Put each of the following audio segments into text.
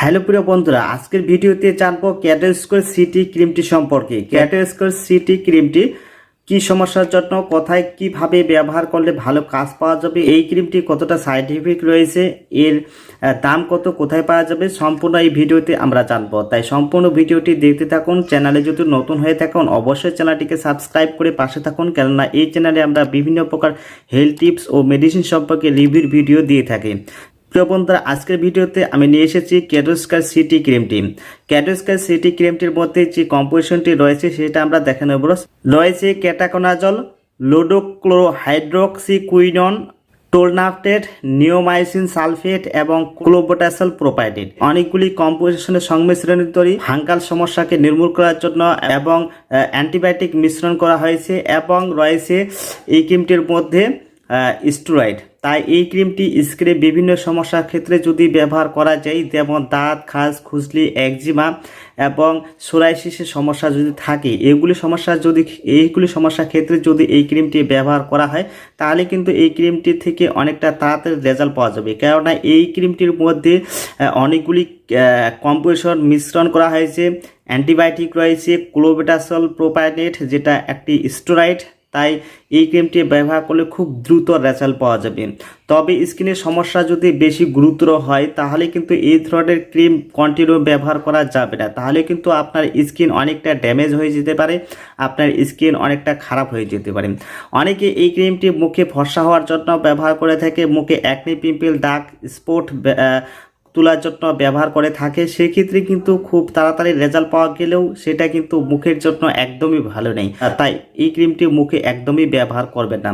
Hello প্রিয় বন্ধুরা, আজকের ভিডিওতে জানব ক্যাটোস্কোর সিটি ক্রিমটি সম্পর্কে। ক্যাটোস্কোর সিটি ক্রিমটি কি সমস্যার জন্য, কোথায় কীভাবে ব্যবহার করলে ভালো কাজ পাওয়া যাবে, এই ক্রিমটি কতটা সাইড ইফেক্ট রয়েছে, এর দাম কত, কোথায় পাওয়া যাবে, সম্পূর্ণ এই ভিডিওতে আমরা জানব। তাই সম্পূর্ণ ভিডিওটি দেখতে থাকুন, চ্যানেলে যদি নতুন হয়ে থাকুন, অবশ্যই চ্যানেলটিকে সাবস্ক্রাইব করে পাশে থাকুন, কেননা এই চ্যানেলে আমরা বিভিন্ন প্রকার হেলথ টিপস ও মেডিসিন সম্পর্কে রিভিউর ভিডিও দিয়ে থাকি। প্রিয় বন্ধুরা, আজকের ভিডিওতে আমি নিয়ে এসেছি ক্যাটোস্কার সিটি ক্রিমটি ক্যাটোস্কার সিটি ক্রিমটির মধ্যে যে কম্পোজিশনটি রয়েছে, সেটা আমরা দেখে নেব রয়েছে ketoconazole iodochlorohydroxy quinone tolnaftate neomycin sulphate এবং ক্লোবোটাসল প্রোপাইটেড অনেকগুলি কম্পোজিশনের সংমিশ্রণের তৈরি হাঙ্কাল সমস্যাকে নির্মূল করার জন্য এবং অ্যান্টিবায়োটিক মিশ্রণ করা হয়েছে এবং রয়েছে এই ক্রিমটির মধ্যে স্টেরয়েড। তাই এই ক্রিমটি স্কিনে বিভিন্ন সমস্যার ক্ষেত্রে যদি ব্যবহার করা যায়, যেমন দাঁত, খাস, খুজলি, একজিমা এবং সোরাইসিসের সমস্যা যদি থাকে, এগুলি সমস্যা যদি, এইগুলি সমস্যার ক্ষেত্রে যদি এই ক্রিমটি ব্যবহার করা হয়, তাহলে কিন্তু এই ক্রিমটি থেকে অনেকটা তাড়াতাড়ি রেজাল্ট পাওয়া যাবে। কেননা এই ক্রিমটির মধ্যে অনেকগুলি কম্পোজিশন মিশ্রণ করা হয়েছে, অ্যান্টিবায়োটিক রয়েছে, ক্লোবেটাসল প্রোপাইনেট যেটা একটি স্টেরয়েড তাই এই ক্রিমটি ব্যবহার করলে খুব দ্রুত রেজাল্ট পাওয়া যাবে। তবে স্কিনের সমস্যা যদি বেশি গুরুতর হয়, তাহলে কিন্তু এই ধরনের ক্রিম কন্টিনিউ ব্যবহার করা যাবে না। তাহলে কিন্তু আপনার স্কিন অনেকটা ড্যামেজ হয়ে যেতে পারে, আপনার স্কিন অনেকটা খারাপ হয়ে যেতে পারে। অনেকে এই ক্রিমটি মুখে ফর্সা হওয়ার জন্য ব্যবহার করে থাকে। মুখে অ্যাকনি পিম্পল দাগ স্পট তোলার জন্য ব্যবহার করে থাকে, সেক্ষেত্রে কিন্তু খুব তাড়াতাড়ি রেজাল্ট পাওয়া গেলেও সেটা কিন্তু মুখের জন্য একদমই ভালো নেই। তাই এই ক্রিমটি মুখে একদমই ব্যবহার করবে না।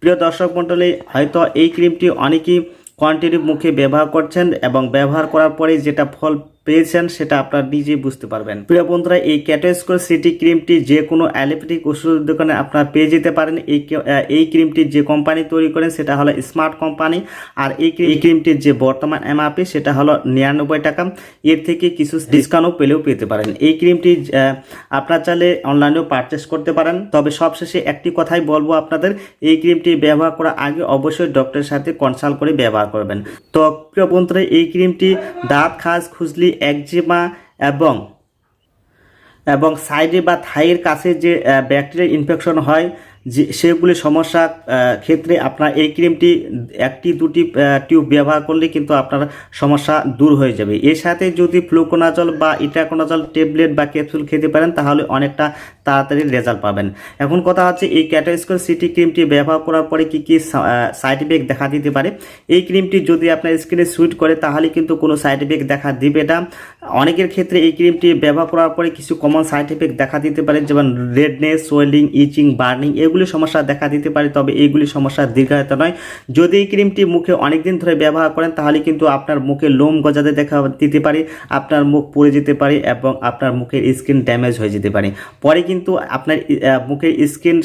প্রিয় দর্শক মণ্ডলী, হয়তো এই ক্রিমটি অনেকেই কন্টিনিউ মুখে ব্যবহার করছেন এবং ব্যবহার করার পরে যেটা ফল পেয়েছেন সেটা আপনারা নিজেই বুঝতে পারবেন। প্রিয় বন্ধুরা, এই ক্যাটোস্কোর সিটি ক্রিমটি যে কোনো অ্যালোপ্যাথিক ওষুধের দোকানে আপনারা পেয়ে যেতে পারেন। এই এই ক্রিমটি যে কোম্পানি তৈরি করেন সেটা হলো স্মার্ট কোম্পানি। আর এই ক্রিমটির যে বর্তমান এমআরপি সেটা হলো নিরানব্বই টাকা। এর থেকে কিছু ডিসকাউন্টও পেলেও পেতে পারেন। এই ক্রিমটি আপনার চাইলে অনলাইনেও পারচেস করতে পারেন। তবে সবশেষে একটি কথাই বলব আপনাদের, এই ক্রিমটি ব্যবহার করার আগে অবশ্যই ডক্টরের সাথে কনসাল্ট করে ব্যবহার করবেন। তো প্রিয় বন্ধুরা, এই ক্রিমটি দাঁত, খাস, খুজলি একজিমা এবং এবং সাইডে বা থাইয়ের কাছে যে ব্যাকটেরিয়া ইনফেকশন হয় যে সেগুলি সমস্যা ক্ষেত্রে আপনার এই ক্রিমটি একটি, দুটি টিউব ব্যবহার করলে কিন্তু আপনার সমস্যা দূর হয়ে যাবে। এর সাথে যদি ফ্লুকোনাজল বা ইটাকোনাজল ট্যাবলেট বা ক্যাপসুল খেতে পারেন, তাহলে অনেকটা তাড়াতাড়ি রেজাল্ট পাবেন। এখন কথা হচ্ছে, এই ক্যাটোস্কোর সিটি ক্রিমটি ব্যবহার করার পরে কি কি সাইড ইফেক্ট দেখা দিতে পারে? এই ক্রিমটি যদি আপনার স্কিনে সুইট করে, তাহলে কিন্তু কোনো সাইড ইফেক্ট দেখা দিবে না। অনেকের ক্ষেত্রে এই ক্রিমটি ব্যবহার করার পরে কিছু কমন সাইড ইফেক্ট দেখা দিতে পারে, যেমন রেডনেস, সোয়েলিং, ইচিং, বার্নিং, এগুলি সমস্যা দেখা দিতে পারে, তবে এইগুলি সমস্যা দীর্ঘায়িত নয়। যদি এই ক্রিমটি মুখে অনেক দিন ধরে ব্যবহার করেন, তাহলে কিন্তু আপনার মুখে লোম গজাতে দেখা দিতে পারে, আপনার মুখ পুড়ে যেতে পারে এবং আপনার মুখের স্কিন ড্যামেজ হয়ে যেতে পারে। পরে কিন্তু আপনার মুখের স্কিন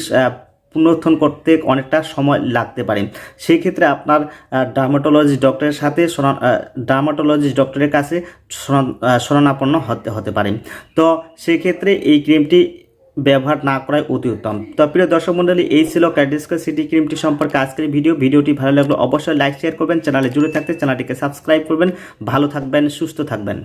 পুনরুত্থান করতে অনেকটা সময় লাগতে পারে। সেই ক্ষেত্রে আপনার ডার্মাটোলজি ডক্টরের সাথে ডার্মাটোলজি ডক্টরের কাছে শরণ- শরণাপন্ন হতে হতে পারে। তো সেক্ষেত্রে এই ক্রিমটি ব্যবহার না করাই অতি উত্তম। তো প্রিয় দর্শক মন্ডলী এই ছিল ক্যাডিস্কা সিটি ক্রিমটি সম্পর্কে আজকের ভিডিও। ভিডিওটি ভালো লাগল অবশ্যই লাইক শেয়ার করবেন। চ্যানেলে জুড়ে থাকতে চ্যানেলটিকে সাবস্ক্রাইব করবেন। ভালো থাকবেন, সুস্থ থাকবেন।